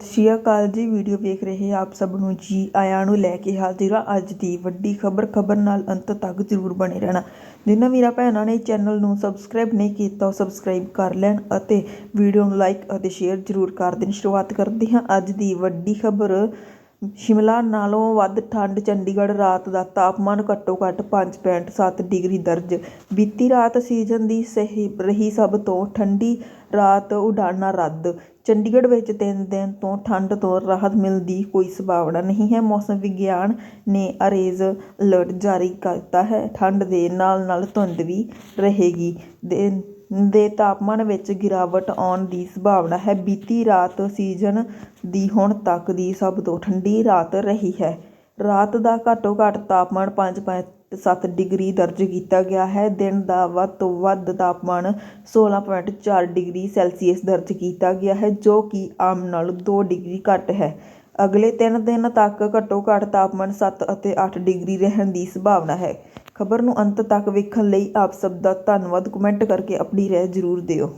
ਸਤਿ ਸ਼੍ਰੀ ਅਕਾਲ ਜੀ, ਵੀਡੀਓ ਵੇਖ ਰਹੇ ਆਪ ਸਭ ਨੂੰ ਜੀ ਆਇਆਂ ਨੂੰ ਲੈ ਕੇ ਹਾਜ਼ਰ ਹਾਂ। ਅੱਜ ਦੀ ਵੱਡੀ ਖਬਰ ਖਬਰ ਨਾਲ ਅੰਤ ਤੱਕ ਜ਼ਰੂਰ ਬਣੇ ਰਹਿਣਾ। ਜਿਨ੍ਹਾਂ ਵੀਰਾਂ ਭੈਣਾਂ ਨੇ ਚੈਨਲ ਨੂੰ ਸਬਸਕ੍ਰਾਈਬ ਨਹੀਂ ਕੀਤਾ, ਉਹ ਸਬਸਕ੍ਰਾਈਬ ਕਰ ਲੈਣ ਅਤੇ ਵੀਡੀਓ ਨੂੰ ਲਾਈਕ ਅਤੇ ਸ਼ੇਅਰ ਜ਼ਰੂਰ ਕਰ ਦੇਣ। ਸ਼ੁਰੂਆਤ ਕਰਦੇ ਹਾਂ ਅੱਜ ਦੀ ਵੱਡੀ ਖਬਰ। ਸ਼ਿਮਲਾ ਨਾਲੋਂ ਵੱਧ ਠੰਡ, ਚੰਡੀਗੜ੍ਹ ਰਾਤ ਦਾ ਤਾਪਮਾਨ ਘੱਟੋ ਘੱਟ 5.7 ਡਿਗਰੀ ਦਰਜ। ਬੀਤੀ ਰਾਤ ਸੀਜ਼ਨ ਦੀ ਸਹੀ, ਰਹੀ ਸਭ ਤੋਂ ਠੰਡੀ ਰਾਤ ਉਡਾਣਾਂ ਰੱਦ। ਚੰਡੀਗੜ੍ਹ ਵਿੱਚ ਤਿੰਨ ਦਿਨ ਤੋਂ ਠੰਡ ਤੋਂ ਰਾਹਤ ਮਿਲਣ ਦੀ ਕੋਈ ਸੰਭਾਵਨਾ ਨਹੀਂ ਹੈ। ਮੌਸਮ ਵਿਗਿਆਨ ਨੇ ਅਰੇਜ਼ ਅਲਰਟ ਜਾਰੀ ਕਰਤਾ ਹੈ। ਠੰਡ ਦੇ ਨਾਲ ਨਾਲ ਧੁੰਦ ਵੀ ਰਹੇਗੀ। ਦਿਨ ਦੇ ਤਾਪਮਾਨ ਵਿੱਚ ਗਿਰਾਵਟ ਆਉਣ ਦੀ ਸੰਭਾਵਨਾ ਹੈ। ਬੀਤੀ ਰਾਤ ਸੀਜ਼ਨ ਦੀ ਹੁਣ ਤੱਕ ਦੀ ਸਭ ਤੋਂ ਠੰਡੀ ਰਾਤ ਰਹੀ ਹੈ। ਰਾਤ ਦਾ ਘੱਟੋ ਘੱਟ ਤਾਪਮਾਨ 5.7 ਡਿਗਰੀ ਦਰਜ ਕੀਤਾ ਗਿਆ ਹੈ। ਦਿਨ ਦਾ ਵੱਧ ਤੋਂ ਵੱਧ ਤਾਪਮਾਨ 16.4 ਡਿਗਰੀ ਸੈਲਸੀਅਸ ਦਰਜ ਕੀਤਾ ਗਿਆ ਹੈ, ਜੋ ਕਿ ਆਮ ਨਾਲੋਂ ਦੋ ਡਿਗਰੀ ਘੱਟ ਹੈ। ਅਗਲੇ 3 ਦਿਨ ਤੱਕ ਘੱਟੋ ਘੱਟ ਤਾਪਮਾਨ 7 ਅਤੇ 8 ਡਿਗਰੀ ਰਹਿਣ ਦੀ ਸੰਭਾਵਨਾ ਹੈ। ਖਬਰ ਨੂੰ ਅੰਤ ਤੱਕ ਵੇਖਣ ਲਈ ਆਪ ਸਭ ਦਾ ਧੰਨਵਾਦ। ਕਮੈਂਟ ਕਰਕੇ ਆਪਣੀ ਰਾਏ ਜ਼ਰੂਰ ਦਿਓ।